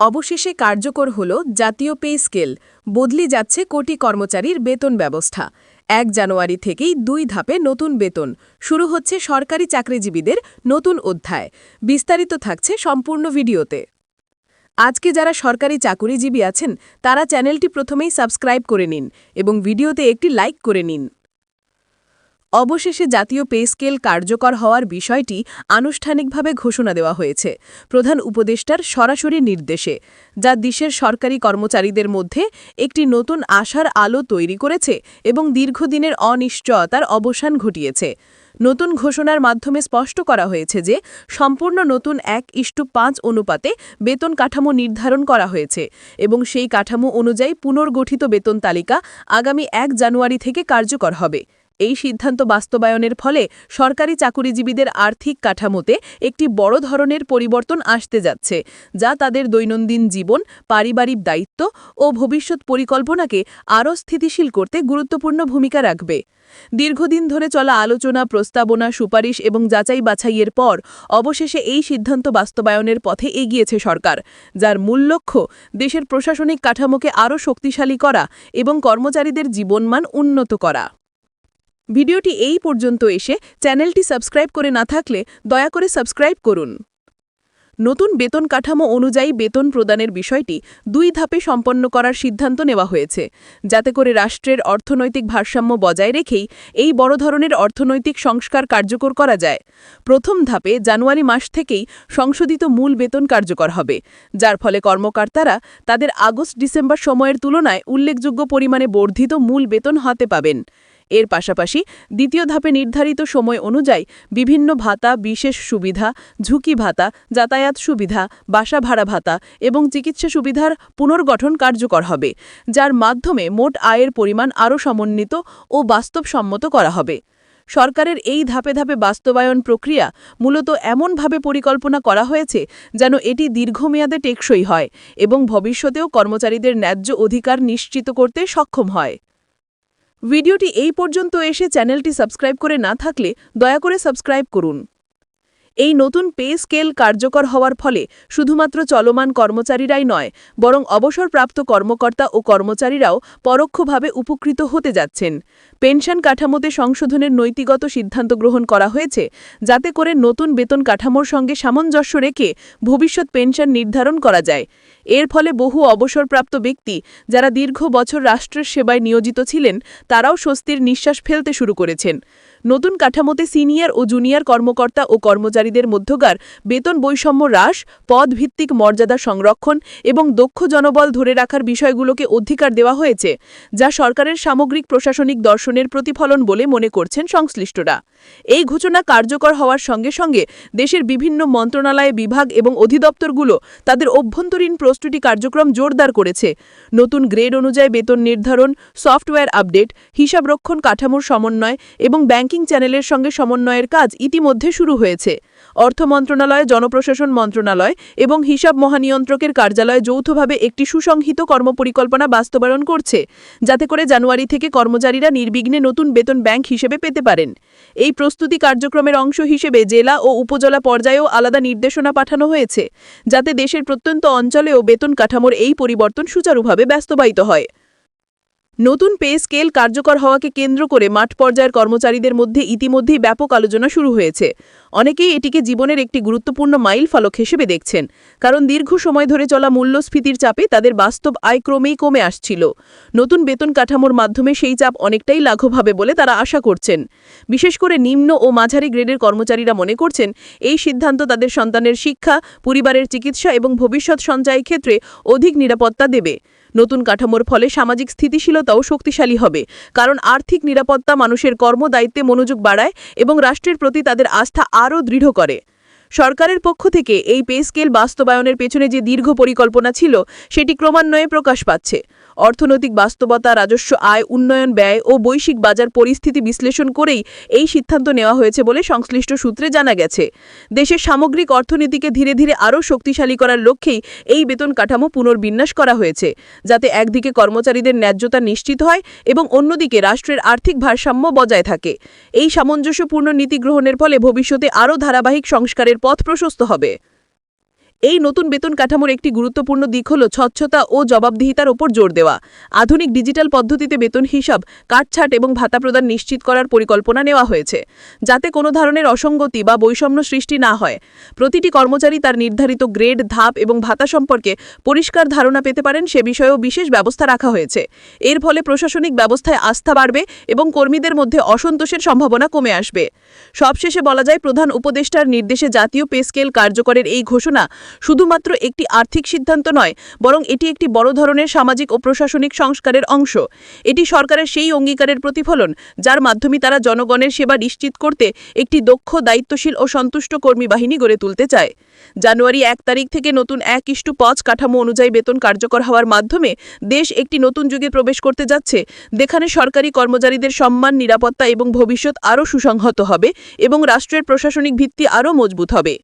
অবশেষে কার্যকর হল জাতীয় পে স্কেল, বদলি যাচ্ছে কোটি কর্মচারীর বেতন ব্যবস্থা। এক জানুয়ারি থেকেই দুই ধাপে নতুন বেতন, শুরু হচ্ছে সরকারি চাকরিজীবীদের নতুন অধ্যায়। বিস্তারিত থাকছে সম্পূর্ণ ভিডিওতে। আজকে যারা সরকারি চাকুরিজীবী আছেন, তারা চ্যানেলটি প্রথমেই সাবস্ক্রাইব করে নিন এবং ভিডিওতে একটি লাইক করে নিন। অবশেষে জাতীয় পে স্কেল কার্যকর হওয়ার বিষয়টি আনুষ্ঠানিকভাবে ঘোষণা দেওয়া হয়েছে। প্রধান উপদেষ্টার সরাসরি নির্দেশে, যা দেশের সরকারি কর্মচারীদের মধ্যে একটি নতুন আশার আলো তৈরি করেছে এবং দীর্ঘদিনের অনিশ্চয়তার অবসান ঘটিয়েছে। নতুন ঘোষণার মাধ্যমে স্পষ্ট করা হয়েছে যে, সম্পূর্ণ নতুন এক ইষ্টু পাঁচ অনুপাতে বেতন কাঠামো নির্ধারণ করা হয়েছে এবং সেই কাঠামো অনুযায়ী পুনর্গঠিত বেতন তালিকা আগামী এক জানুয়ারি থেকে কার্যকর হবে। এই সিদ্ধান্ত বাস্তবায়নের ফলে সরকারি চাকুরিজীবীদের আর্থিক কাঠামোতে একটি বড় ধরনের পরিবর্তন আসতে যাচ্ছে, যা তাদের দৈনন্দিন জীবন, পারিবারিক দায়িত্ব ও ভবিষ্যৎ পরিকল্পনাকে আরও স্থিতিশীল করতে গুরুত্বপূর্ণ ভূমিকা রাখবে। দীর্ঘদিন ধরে চলা আলোচনা, প্রস্তাবনা, সুপারিশ এবং যাচাই বাছাইয়ের পর অবশেষে এই সিদ্ধান্ত বাস্তবায়নের পথে এগিয়েছে সরকার, যার মূল লক্ষ্য দেশের প্রশাসনিক কাঠামোকে আরও শক্তিশালী করা এবং কর্মচারীদের জীবনমান উন্নত করা। ভিডিওটি এই পর্যন্ত এসে চ্যানেলটি সাবস্ক্রাইব করে না থাকলে দয়া করে সাবস্ক্রাইব করুন। নতুন বেতন কাঠামো অনুযায়ী বেতন প্রদানের বিষয়টি দুই ধাপে সম্পন্ন করার সিদ্ধান্ত নেওয়া হয়েছে। যাতে করে রাষ্ট্রের অর্থনৈতিক ভারসাম্য বজায় রেখেই এই বড় ধরনের অর্থনৈতিক সংস্কার কার্যকর করা যায়। প্রথম ধাপে জানুয়ারি মাস থেকেই সংশোধিত মূল বেতন কার্যকর হবে, যার ফলে কর্মকর্তারা তাদের আগস্ট ডিসেম্বর সময়ের তুলনায় উল্লেখযোগ্য পরিমাণে বর্ধিত মূল বেতন হাতে পাবেন। এর পাশাপাশি দ্বিতীয় ধাপে নির্ধারিত সময় অনুযায়ী বিভিন্ন ভাতা, বিশেষ সুবিধা, ঝুঁকি ভাতা, যাতায়াত সুবিধা, বাসা ভাড়া ভাতা এবং চিকিৎসা সুবিধার পুনর্গঠন কার্যকর হবে, যার মাধ্যমে মোট আয়ের পরিমাণ আরও সমন্বিত ও বাস্তবসম্মত করা হবে। সরকারের এই ধাপে ধাপে বাস্তবায়ন প্রক্রিয়া মূলত এমনভাবে পরিকল্পনা করা হয়েছে যেন এটি দীর্ঘমেয়াদে টেকসই হয় এবং ভবিষ্যতেও কর্মচারীদের ন্যায্য অধিকার নিশ্চিত করতে সক্ষম হয়। ভিডিওটি এই পর্যন্ত এসে চ্যানেলটি সাবস্ক্রাইব করে না থাকলে দয়া করে সাবস্ক্রাইব করুন। এই নতুন পে স্কেল কার্যকর হওয়ার ফলে শুধুমাত্র চলমান কর্মচারীরাই নয়, বরং অবসরপ্রাপ্ত কর্মকর্তা ও কর্মচারীরাও পরোক্ষভাবে উপকৃত হতে যাচ্ছেন। পেনশন কাঠামোতে সংশোধনের নৈতিগত সিদ্ধান্ত গ্রহণ করা হয়েছে, যাতে করে নতুন বেতন কাঠামোর সঙ্গে সামঞ্জস্য রেখে ভবিষ্যৎ পেনশন নির্ধারণ করা যায়। এর ফলে বহু অবসরপ্রাপ্ত ব্যক্তি, যারা দীর্ঘ বছর রাষ্ট্রের সেবায় নিয়োজিত ছিলেন, তারাও স্বস্তির নিঃশ্বাস ফেলতে শুরু করেছেন। নতুন কাঠামোতে সিনিয়র ও জুনিয়র কর্মকর্তা ও কর্মচারীদের মধ্যকার বেতন বৈষম্য হ্রাস, পদভিত্তিক মর্যাদা সংরক্ষণ এবং দক্ষ জনবল ধরে রাখার বিষয়গুলোকে অধিকার দেওয়া হয়েছে, যা সরকারের সামগ্রিক প্রশাসনিক দর্শনের প্রতিফলন বলে মনে করছেন সংশ্লিষ্টরা। এই ঘোষণা কার্যকর হওয়ার সঙ্গে সঙ্গে দেশের বিভিন্ন মন্ত্রণালয়ে বিভাগ এবং অধিদপ্তরগুলো তাদের অভ্যন্তরীণ প্রস্তুতি কার্যক্রম জোরদার করেছে। নতুন গ্রেড অনুযায়ী বেতন নির্ধারণ, সফটওয়্যার আপডেট, হিসাবরক্ষণ কাঠামোর সমন্বয় এবং ব্যাংকিং চ্যানেলের সঙ্গে সমন্বয়ের কাজ ইতিমধ্যে শুরু হয়েছে। অর্থ মন্ত্রণালয়, জনপ্রশাসন মন্ত্রণালয় এবং হিসাব মহানিয়ন্ত্রকের কার্যালয় যৌথভাবে একটি সুসংহিত কর্মপরিকল্পনা বাস্তবায়ন করছে, যাতে করে জানুয়ারি থেকে কর্মচারীরা নির্বিঘ্নে নতুন বেতন ব্যাংক হিসেবে পেতে পারেন। এই প্রস্তুতি কার্যক্রমের অংশ হিসেবে জেলা ও উপজেলা পর্যায়েও আলাদা নির্দেশনা পাঠানো হয়েছে, যাতে দেশের প্রত্যন্ত অঞ্চলেও বেতন কাঠামোর এই পরিবর্তন সুচারুভাবে বাস্তবায়িত হয়। নতুন পে স্কেল কার্যকর হওয়াকে কেন্দ্র করে মাঠ পর্যায়ের কর্মচারীদের মধ্যে ইতিমধ্যেই ব্যাপক আলোচনা শুরু হয়েছে। অনেকেই এটিকে জীবনের একটি গুরুত্বপূর্ণ মাইল ফলক হিসেবে দেখছেন, কারণ দীর্ঘ সময় ধরে চলা মূল্যস্ফীতির চাপে তাদের বাস্তব আয় ক্রমেই কমে আসছিল। নতুন বেতন কাঠামোর মাধ্যমে সেই চাপ অনেকটাই লাঘব হবে বলে তারা আশা করছেন। বিশেষ করে নিম্ন ও মাঝারি গ্রেডের কর্মচারীরা মনে করছেন, এই সিদ্ধান্ত তাদের সন্তানের শিক্ষা, পরিবারের চিকিৎসা এবং ভবিষ্যৎ সঞ্চয়ের ক্ষেত্রে অধিক নিরাপত্তা দেবে। নতুন কাঠামোর ফলে সামাজিক স্থিতিশীলতাও শক্তিশালী হবে। কারণ আর্থিক নিরাপত্তা মানুষের কর্মদায়িত্বে মনোযোগ বাড়ায় এবং রাষ্ট্রের প্রতি তাদের আস্থা আরও দৃঢ় করে। সরকারের পক্ষ থেকে এই পে স্কেল বাস্তবায়নের পেছনে যে দীর্ঘ পরিকল্পনা ছিল, সেটি ক্রমান্বয়ে প্রকাশ পাচ্ছে। অর্থনৈতিক বাস্তবতা, রাজস্ব আয়, উন্নয়ন ব্যয় ও বৈশ্বিক বাজার পরিস্থিতি বিশ্লেষণ করেই এই সিদ্ধান্ত নেওয়া হয়েছে বলে সংশ্লিষ্ট সূত্রে জানা গেছে। দেশের সামগ্রিক অর্থনীতিকে ধীরে ধীরে আরও শক্তিশালী করার লক্ষ্যেই এই বেতন কাঠামো পুনর্বিন্যাস করা হয়েছে, যাতে একদিকে কর্মচারীদের ন্যায্যতা নিশ্চিত হয় এবং অন্যদিকে রাষ্ট্রের আর্থিক ভারসাম্য বজায় থাকে। এই সামঞ্জস্যপূর্ণ নীতি গ্রহণের ফলে ভবিষ্যতে আরও ধারাবাহিক সংস্কারের পথ প্রশস্ত হবে। এই নতুন বেতন কাঠামোর একটি গুরুত্বপূর্ণ দিক হল স্বচ্ছতা ও জবাবদিহিতার ওপর জোর দেওয়া। আধুনিক ডিজিটাল পদ্ধতিতে বেতন হিসাব, কাটছাট এবং ভাতা প্রদান নিশ্চিত করার পরিকল্পনা নেওয়া হয়েছে, যাতে কোনো ধরনের অসঙ্গতি বা বৈষম্য সৃষ্টি না হয়। প্রতিটি কর্মচারী তার নির্ধারিত গ্রেড, ধাপ এবং ভাতা সম্পর্কে পরিষ্কার ধারণা পেতে পারেন সে বিষয়েও বিশেষ ব্যবস্থা রাখা হয়েছে। এর ফলে প্রশাসনিক ব্যবস্থায় আস্থা বাড়বে এবং কর্মীদের মধ্যে অসন্তোষের সম্ভাবনা কমে আসবে। সবশেষে বলা যায়, প্রধান উপদেষ্টার নির্দেশে জাতীয় পে স্কেল কার্যকরের এই ঘোষণা শুধুমাত্র একটি আর্থিক সিদ্ধান্ত নয়, বরং এটি একটি বড় ধরনের সামাজিক ও প্রশাসনিক সংস্কারের অংশ। এটি সরকারের সেই অঙ্গীকারের প্রতিফলন, যার মাধ্যমে তারা জনগণের সেবা নিশ্চিত করতে একটি দক্ষ, দায়িত্বশীল ও সন্তুষ্ট কর্মী বাহিনী গড়ে তুলতে চায়। জানুয়ারি এক তারিখ থেকে নতুন এক ইস্টু পাঁচ কাঠামো অনুযায়ী বেতন কার্যকর হওয়ার মাধ্যমে দেশ একটি নতুন যুগে প্রবেশ করতে যাচ্ছে, যেখানে সরকারি কর্মচারীদের সম্মান, নিরাপত্তা এবং ভবিষ্যৎ আরও সুসংহত হবে এবং রাষ্ট্রের প্রশাসনিক ভিত্তি আরও মজবুত হবে।